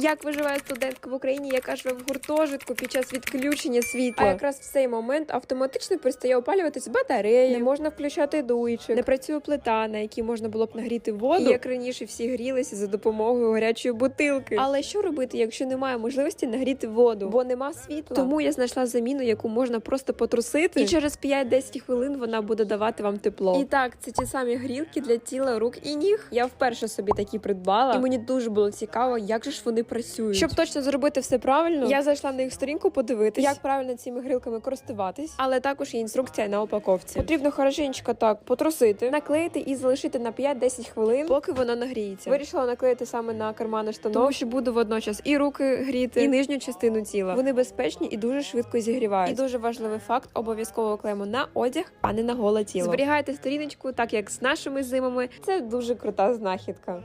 Як виживає студентка в Україні, яка живе в гуртожитку під час відключення світла? А якраз в цей момент автоматично перестає опалюватись батарея, не можна включати дуйчик, не працює плита, на якій можна було б нагріти воду. І як раніше всі грілися за допомогою гарячої бутилки. Але що робити, якщо немає можливості нагріти воду, бо нема світла? Тому я знайшла заміну, яку можна просто потрусити, і через 5-10 хвилин вона буде давати вам тепло. І так, це ті самі грілки для тіла, рук і ніг. Я вперше собі такі придбала, і мені дуже було цікаво, як же ж вони працюють. Щоб точно зробити все правильно, я зайшла на їх сторінку подивитись, як правильно цими грілками користуватись, але також є інструкція на упаковці. Потрібно хорошенько так потрусити, наклеїти і залишити на 5-10 хвилин, поки воно нагріється. Вирішила наклеїти саме на кармани штанов, тому що буду водночас і руки гріти, і нижню частину тіла. Вони безпечні і дуже швидко зігрівають. І дуже важливий факт: обов'язково клеїмо на одяг, а не на голе тіло. Зберігайте сторіночку, так як з нашими зимами. Це дуже крута знахідка.